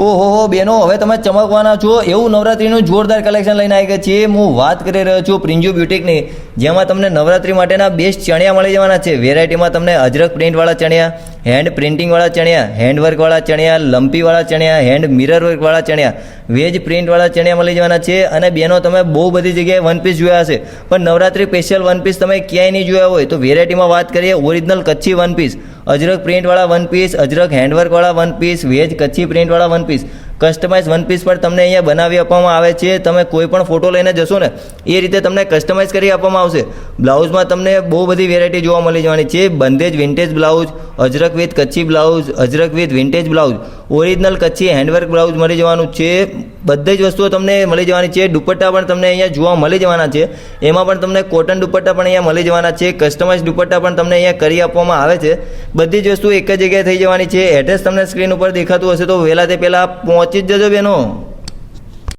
ઓહો બેનો, હવે તમે ચમકવાના છો. એવું નવરાત્રીનું જોરદાર કલેક્શન લઈને આવી ગયા છીએ. હું વાત કરી રહ્યો છું પ્રિન્જુ બ્યુટિકની, જેમાં તમને નવરાત્રી માટેના બેસ્ટ ચણિયા મળી જવાના છે. વેરાયટીમાં તમને અજરક પ્રિન્ટવાળા ચણિયા હેન્ડ પ્રિન્ટિંગવાળા ચણિયા હેન્ડવર્કવાળા ચણ્યા લંપીવાળા ચણિયા હેન્ડ મિરર વર્કવાળા ચણિયા. વેજ પ્રિન્ટવાળા ચણિયા મળી જવાના છે અને બેનો તમે બહુ બધી જગ્યાએ વન પીસ જોયા હશે. પણ નવરાત્રી સ્પેશિયલ વન પીસ તમે ક્યાંય નહીં જોયા હોય તો વેરાયટીમાં વાત કરીએ original Kutchi one piece ajrak પ્રિન્ટવાળા one piece ajrak હેન્ડવર્કવાળા વન પીસ વેજ Kutchi પ્રિન્ટવાળા one piece customise one piece પણ તમને અહીંયા બનાવી આપવામાં આવે છે. તમે કોઈ પણ ફોટો લઈને જશો ને, એ રીતે તમને કસ્ટમાઇઝ કરી આપવામાં આવશે. બ્લાઉઝમાં તમને બહુ બધી વેરાયટી જોવા મળી જવાની છે. Bandhej vintage blouse ajrak with Kutchi blouse ajrak with vintage blouse. Original Kutchi handwork blouse મળી જવાનું છે. બધી જ વસ્તુઓ તમને મળી જવાની છે. દુપટ્ટા પણ તમને અહીંયા જોવા મળી જવાના છે. એમાં પણ તમને કોટન દુપટ્ટા પણ અહીંયા મળી જવાના છે. કસ્ટમાઇઝ દુપટ્ટા પણ તમને અહીંયા કરી આપવામાં આવે છે. બધી જ વસ્તુ એક જ જગ્યાએ થઈ જવાની છે. એડ્રેસ તમને સ્ક્રીન ઉપર દેખાતું હશે તો વહેલા તે પહેલાં પહોંચી જ જજો બેનો.